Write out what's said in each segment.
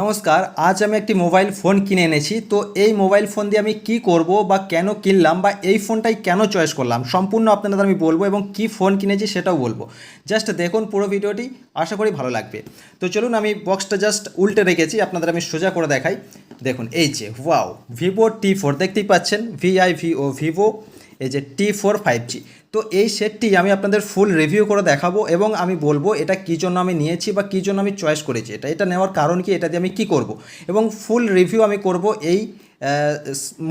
নমস্কার, আজ আমি একটি মোবাইল ফোন কিনে এনেছি। তো এই মোবাইল ফোন দিয়ে আমি কি করব বা কেন কিনলাম বা এই ফোনটাই কেন চয়েস করলাম সম্পূর্ণ আপনাদের আমি বলব এবং কি ফোন কিনেছি সেটাও বলব। জাস্ট দেখুন পুরো ভিডিওটি, আশা করি ভালো লাগবে। তো চলুন আমি বক্সটা জাস্ট উল্টে রেখেছি, আপনাদের আমি সোজা করে দেখাই। দেখুন, এই যে, ওয়াও, ভিভো টি ফোর, দেখতেই পাচ্ছেন ভিআই ভিও ভিভো এই যে টি ফোর ফাইভ জি তো এই সেটটি আমি আপনাদের ফুল রিভিউ করে দেখাবো এবং আমি বলব এটা কী জন্য আমি নিয়েছি বা কী জন্য আমি চয়েস করেছি। এটা এটা নেওয়ার কারণ কি, এটা দিয়ে আমি কি করব? এবং ফুল রিভিউ আমি করব এই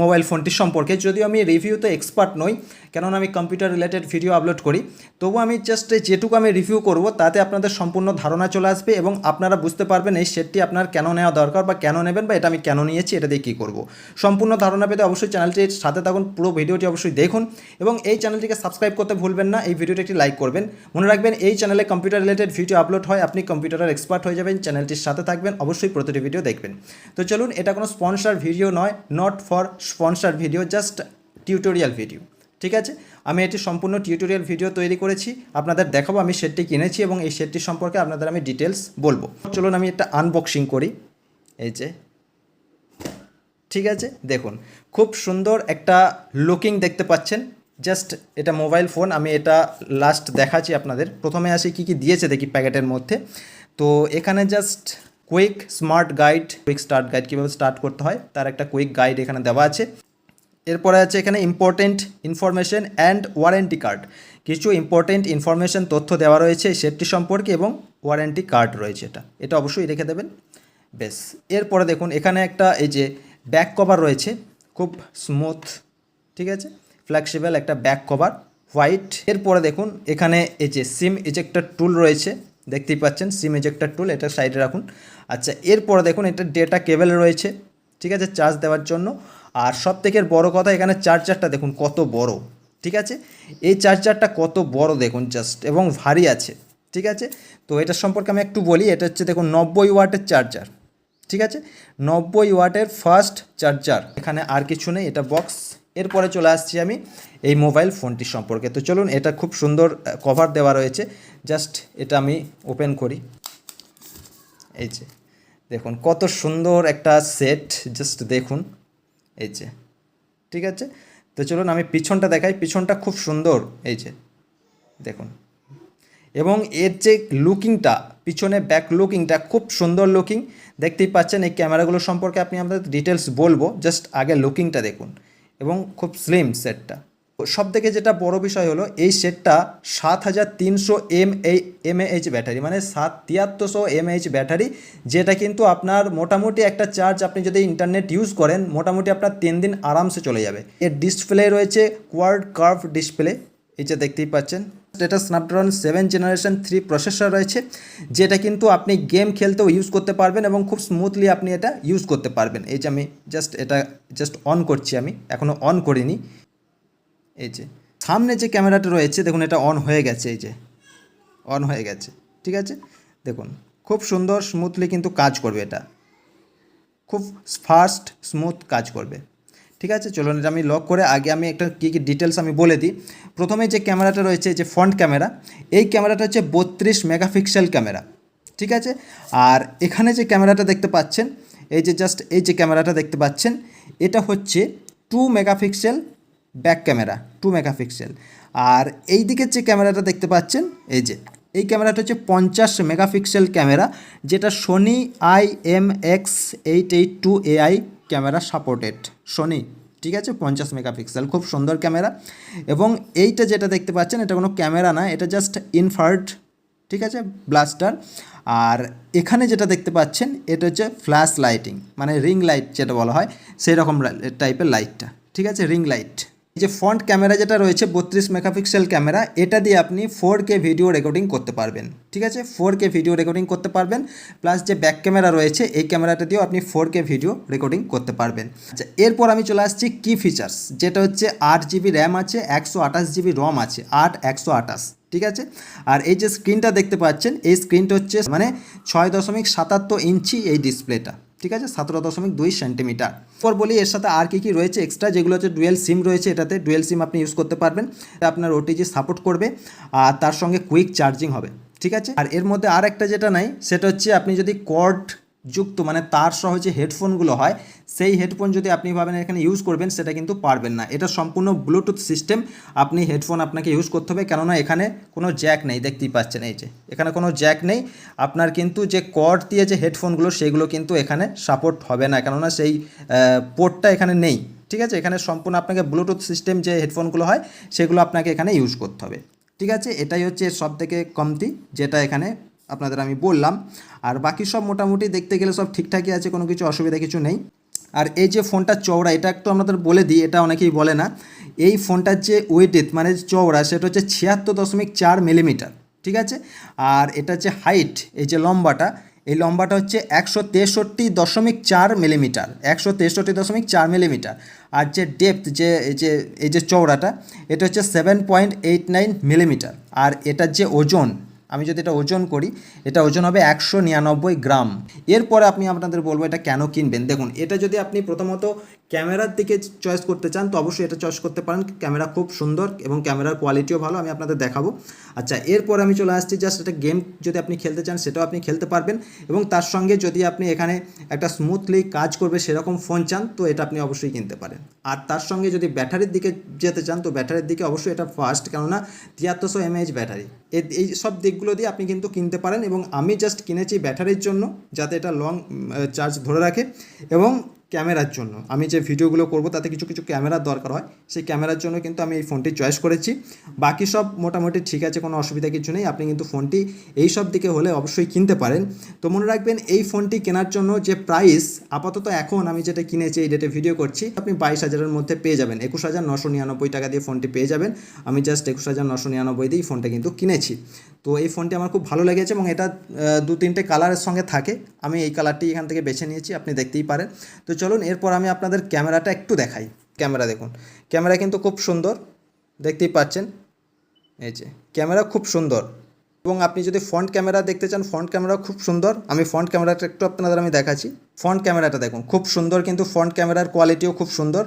মোবাইল ফোনটি সম্পর্কে। যদিও আমি রিভিউতে এক্সপার্ট নই কেননা আমি কম্পিউটার রিলেটেড ভিডিও আপলোড করি। তবু আমি জাস্ট যেটুকু আমি রিভিউ করব, তাতে আপনাদের সম্পূর্ণ ধারণা চলে আসবে এবং আপনারা বুঝতে পারবেন এই সেটটি আপনার কেন নেওয়া দরকার বা কেন নেবেন বা এটা আমি কেন নিয়েছি, এটা দিয়ে কী করব। সম্পূর্ণ ধারণা পেতে অবশ্যই চ্যানেলটির সাথে থাকুন, পুরো ভিডিওটি অবশ্যই দেখুন এবং এই চ্যানেলটিকে সাবস্ক্রাইব করতে ভুলবেন না, এই ভিডিওটি একটি লাইক করবেন। মনে রাখবেন, এই চ্যানেলে কম্পিউটার রিলেটেড ভিডিও আপলোড হয়, আপনি কম্পিউটারের এক্সপার্ট হয়ে যাবেন চ্যানেলটির সাথে থাকবেন, অবশ্যই প্রতিটি ভিডিও দেখবেন। তো চলুন, এটা কোনো স্পন্সার ভিডিও নয় not for sponsor video just tutorial video ঠিক আছে? আমি এটি সম্পূর্ণ টিউটোরিয়াল ভিডিও তৈরি করেছি। আপনাদের দেখাবো আমি সেটটি কিনেছি এবং এই সেটটি সম্পর্কে আপনাদের আমি ডিটেলস বলব। চলুন আমি একটা আনবক্সিং করি। এই যে। ঠিক আছে? দেখুন, খুব সুন্দর একটা লুকিং দেখতে পাচ্ছেন। জাস্ট এটা মোবাইল ফোন আমি এটা লাস্ট দেখাচ্ছি আপনাদের। প্রথমে আসি কি কি দিয়েছে দেখি প্যাকেটের মধ্যে। তো এখানে just quick smart guide quick start guide কীভাবে স্টার্ট করতে হয়, তার একটা কুইক গাইড এখানে দেওয়া আছে। এরপরে আছে এখানে important information and warranty card কিছু ইম্পর্টেন্ট ইনফরমেশন তথ্য দেওয়া রয়েছে সেটটি সম্পর্কে এবং ওয়ারেন্টি কার্ড রয়েছে এটা। এটা অবশ্যই রেখে দেবেন। বেশ, এরপরে দেখুন এখানে একটা এই যে ব্যাক কভার রয়েছে, খুব স্মুথ ঠিক আছে? ফ্লেক্সিবল একটা ব্যাক কভার হোয়াইট এরপরে দেখুন এখানে এই যে সিম ইজেক্টার টুল রয়েছে, দেখতেই পাচ্ছেন সিম ইজেক্টার টুল এটা সাইডে রাখুন। আচ্ছা এরপরে দেখুন এটা ডেটা কেবেল রয়েছে, ঠিক আছে? চার্জ দেওয়ার জন্য। আর সব থেকে বড় কথা এখানে চার্জারটা দেখুন, কত বড়, ঠিক আছে? এই চার্জারটা কত বড় দেখুন জাস্ট এবং ভারী আছে, ঠিক আছে? তো এটার সম্পর্কে আমি একটু বলি, এটা হচ্ছে দেখুন নব্বই ওয়াটের চার্জার ঠিক আছে? নব্বই ওয়াটের ফার্স্ট চার্জার এখানে আর কিছু নেই, এটা বক্স এরপরে চলে আসছি আমি এই মোবাইল ফোনটি সম্পর্কে। তো চলুন, এটা খুব সুন্দর কভার দেওয়া রয়েছে জাস্ট এটা আমি ওপেন করি। এই যে, দেখুন কত সুন্দর একটা সেট জাস্ট দেখুন। এই যে, ঠিক আছে? তো চলুন আমি পিছনটা দেখাই। পিছনটা খুব সুন্দর, এই যে, দেখুন। এবং এর যে লুকিংটা, পিছনে ব্যাক লুকিংটা খুব সুন্দর লুকিং। দেখতেই পাচ্ছেন এই ক্যামেরাগুলো সম্পর্কে আপনি আমাদের ডিটেলস বলব। জাস্ট আগে লুকিংটা দেখুন। এবং খুব স্লিম সেটটা সব থেকে যেটা বড় বিষয় হলো, এই সেটটা সাত হাজার তিনশো এম এই, এমএএইচ ব্যাটারি মানে সাত তিয়াত্তরশো এমএএইচ ব্যাটারি, যেটা কিন্তু আপনার মোটামুটি একটা চার্জ আপনি যদি ইন্টারনেট ইউজ করেন, মোটামুটি আপনার তিন দিন আরামসে চলে যাবে। এর ডিসপ্লে রয়েছে কোয়ার্ড কার্ভ ডিসপ্লে, এই যে দেখতেই পাচ্ছেন। এটা Snapdragon seven generation three processor রয়েছে, যেটা কিন্তু আপনি গেম খেলতেও ইউজ করতে পারবেন এবং খুব স্মুথলি আপনি এটা ইউজ করতে পারবেন। এই যে আমি জাস্ট এটা জাস্ট অন করছি আমি এখনও অন করিনি। এই যে, সামনে যে ক্যামেরাটা রয়েছে, দেখুন এটা অন হয়ে গেছে, এই যে অন হয়ে গেছে, ঠিক আছে? দেখুন, খুব সুন্দর স্মুথলি কিন্তু কাজ করবে এটা। খুব ফাস্ট স্মুথ কাজ করবে, ঠিক আছে? চলুন, এটা আমি লক করে আগে আমি একটা কী কী ডিটেলস আমি বলে দিই। প্রথমে যে ক্যামেরাটা রয়েছে যে ফ্রন্ট ক্যামেরা, এই ক্যামেরাটা হচ্ছে বত্রিশ মেগাপিক্সেল ক্যামেরা, ঠিক আছে? আর এখানে যে ক্যামেরাটা দেখতে পাচ্ছেন, এই যে জাস্ট এই যে ক্যামেরাটা দেখতে পাচ্ছেন, এটা হচ্ছে two megapixel back camera two megapixel আর এই দিকের যে ক্যামেরাটা দেখতে পাচ্ছেন, এই যে, এই ক্যামেরাটা হচ্ছে পঞ্চাশ মেগাপিক্সেল ক্যামেরা যেটা Sony I M X eight eight two AI camera supported Sony ঠিক আছে? পঞ্চাশ মেগাপিক্সেল খুব সুন্দর ক্যামেরা এবং এইটা যেটা দেখতে পাচ্ছেন, এটা কোনো ক্যামেরা না, এটা জাস্ট ইনফার্ট ঠিক আছে? ব্লাস্টার আর এখানে যেটা দেখতে পাচ্ছেন, এটা হচ্ছে ফ্ল্যাশ লাইটিং মানে রিং লাইট যেটা বলা হয় সেই রকম টাইপের লাইটটা ঠিক আছে? রিং লাইট যে ফ্রন্ট ক্যামেরা যেটা রয়েছে, বত্রিশ মেগাপিক্সেল ক্যামেরা, এটা দিয়ে আপনি ফোর কে ভিডিও রেকর্ডিং করতে পারবেন। ঠিক আছে? ফোর কে ভিডিও রেকর্ডিং করতে পারবেন প্লাস যে ব্যাক ক্যামেরা রয়েছে, এই ক্যামেরাটা দিয়েও আপনি ফোর কে ভিডিও রেকর্ডিং করতে পারবেন। আচ্ছা এরপর আমি চলে আসছি কি ফিচার্স যেটা হচ্ছে আট জিবি র্যাম আছে, একশো আঠাশ জিবি রম আছে, আট, একশো আঠাশ। ঠিক আছে? আর এই যে স্ক্রিনটা দেখতে পাচ্ছেন, এই স্ক্রিনটা হচ্ছে মানে ছয় দশমিক সাতাত্তর ইঞ্চি এই ডিসপ্লেটা ঠিক আছে? সতেরো দশমিক দুই সেন্টিমিটার। পর বলি, এর সাথে আর কী কী রয়েছে এক্সট্রা যেগুলো হচ্ছে ডুয়েল সিম রয়েছে এটাতে। ডুয়েল সিম আপনি ইউজ করতে পারবেন। আপনার ওটিজি সাপোর্ট করবে। আর তার সঙ্গে কুইক চার্জিং হবে। ঠিক আছে? আর এর মধ্যে আর একটা যেটা নাই, সেটা হচ্ছে আপনি যদি কর্ড যুক্ত মানে তার সহ যে হেডফোনগুলো হয়, সেই হেডফোন যদি আপনি ভাবেন এখানে ইউজ করবেন, সেটা কিন্তু পারবেন না। এটা সম্পূর্ণ ব্লুটুথ সিস্টেম আপনি হেডফোন আপনাকে ইউজ করতে হবে, কেননা এখানে কোনো জ্যাক নেই, দেখতেই পাচ্ছেন এই যে। এখানে কোনো জ্যাক নেই, আপনার কিন্তু যে কর্ড দিয়ে যে হেডফোনগুলো, সেগুলো কিন্তু এখানে সাপোর্ট হবে না, কেননা সেই পোর্টটা এখানে নেই, ঠিক আছে? এখানে সম্পূর্ণ আপনাকে ব্লুটুথ সিস্টেম যে হেডফোনগুলো হয়, সেগুলো আপনাকে এখানে ইউজ করতে হবে, ঠিক আছে? এটাই হচ্ছে সব থেকে কমতি, যেটা এখানে আপনাদের আমি বললাম। আর বাকি সব মোটামুটি দেখতে গেলে সব ঠিকঠাকই আছে, কোনো কিছু অসুবিধা কিছু নেই। আর এই যে ফোনটা চওড়া, এটা একটু আপনাদের বলে দিই, এটা অনেকেই বলে না। এই ফোনটার যে ওয়েটেড মানে চওড়া, সেটা হচ্ছে ছিয়াত্তর দশমিক চার মিলিমিটার ঠিক আছে? আর এটা যে হাইট এই যে লম্বাটা, এই লম্বাটা হচ্ছে একশো তেষট্টি দশমিক চার মিলিমিটার একশো তেষট্টি দশমিক চার মিলিমিটার আর যে ডেপথ যে, এই যে এই যে চওড়াটা, এটা হচ্ছে seven point eight nine millimetre আর এটার যে ওজন আমি যদি এটা ওজন করি, এটা ওজন হবে একশো নিরানব্বই গ্রাম। এরপরে আপনি আপনাদের বলব এটা কেন কিনবেন। দেখুন, এটা যদি আপনি প্রথমত ক্যামেরার দিকে চয়েস করতে চান, তো অবশ্যই এটা চয়েস করতে পারেন। ক্যামেরা খুব সুন্দর এবং ক্যামেরার কোয়ালিটিও ভালো, আমি আপনাদের দেখাবো। আচ্ছা এরপর আমি চলে আসছি জাস্ট একটা গেম যদি আপনি খেলতে চান, সেটাও আপনি খেলতে পারবেন। এবং তার সঙ্গে যদি আপনি এখানে একটা স্মুথলি কাজ করবে, সেরকম ফোন চান, তো এটা আপনি অবশ্যই কিনতে পারেন। আর তার সঙ্গে যদি ব্যাটারির দিকে যেতে চান, তো ব্যাটারির দিকে অবশ্যই এটা ফাস্ট কেননা তিয়াত্তরশো এমএএইচ ব্যাটারি। এই সব দিকগুলো দিয়ে আপনি কিন্তু কিনতে পারেন এবং আমি জাস্ট কিনেছি ব্যাটারির জন্য যাতে এটা লং চার্জ ধরে রাখে এবং ক্যামেরার জন্য। আমি যে ভিডিওগুলো করব, তাতে কিছু কিছু ক্যামেরার দরকার হয়। সেই ক্যামেরার জন্য কিন্তু আমি এই ফোনটি চয়েস করেছি। বাকি সব মোটামুটি ঠিক আছে, কোনো অসুবিধা কিছু নেই। আপনি কিন্তু ফোনটি এই সব দিকে হলে অবশ্যই কিনতে পারেন। তো মনে রাখবেন, এই ফোনটি কেনার জন্য যে প্রাইস আপাতত এখন আমি যেটা কিনেছি, এই ডেটে ভিডিও করছি, আপনি বাইশ হাজারের মধ্যে পেয়ে যাবেন। একুশ হাজার নশো নিরানব্বই টাকা দিয়ে ফোনটি পেয়ে যাবেন। আমি জাস্ট একুশ হাজার নশো নিরানব্বই দিয়েই ফোনটা কিন্তু কিনেছি। তো এই ফোনটি আমার খুব ভালো লেগেছে এবং এটা দু তিনটে কালারের সঙ্গে থাকে। আমি এই কালারটি এখান থেকে বেছে নিয়েছি, আপনি দেখতেই পারেন। তো চলুন, এরপর আমি আপনাদের ক্যামেরাটা একটু দেখাই। ক্যামেরা দেখুন। ক্যামেরা কিন্তু খুব সুন্দর, দেখতেই পাচ্ছেন। এই যে, ক্যামেরা খুব সুন্দর। এবং আপনি যদি ফ্রন্ট ক্যামেরা দেখতে চান, ফ্রন্ট ক্যামেরা খুব সুন্দর। আমি ফ্রন্ট ক্যামেরাটা একটু আপনাদের আমি দেখাচ্ছি। ফ্রন্ট ক্যামেরাটা দেখুন, খুব সুন্দর কিন্তু ফ্রন্ট ক্যামেরার কোয়ালিটিও খুব সুন্দর।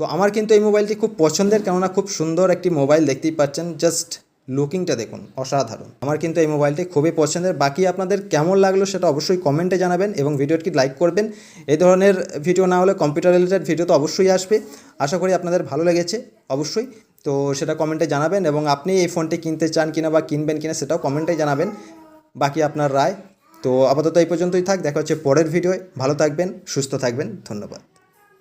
তো আমার কিন্তু এই মোবাইলটি খুব পছন্দের, কেননা খুব সুন্দর একটি মোবাইল, দেখতেই পাচ্ছেন। জাস্ট লুকিংটা দেখুন, অসাধারণ। আমার কিন্তু এই মোবাইলটি খুবই পছন্দের। বাকি আপনাদের কেমন লাগল সেটা অবশ্যই কমেন্টে জানাবেন এবং ভিডিওটি লাইক করবেন। এই ধরনের ভিডিও না হলে কম্পিউটার রিলেটেড ভিডিও তো অবশ্যই আসবে। আশা করি আপনাদের ভালো লেগেছে, অবশ্যই। তো সেটা কমেন্টে জানাবেন এবং আপনি এই ফোনটি কিনতে চান কিনা বা কিনবেন কিনা সেটাও কমেন্টে জানাবেন। বাকি আপনার রায়। তো আপাতত এই পর্যন্তই থাক, দেখা হচ্ছে পরের ভিডিওয়। ভালো থাকবেন, সুস্থ থাকবেন, ধন্যবাদ।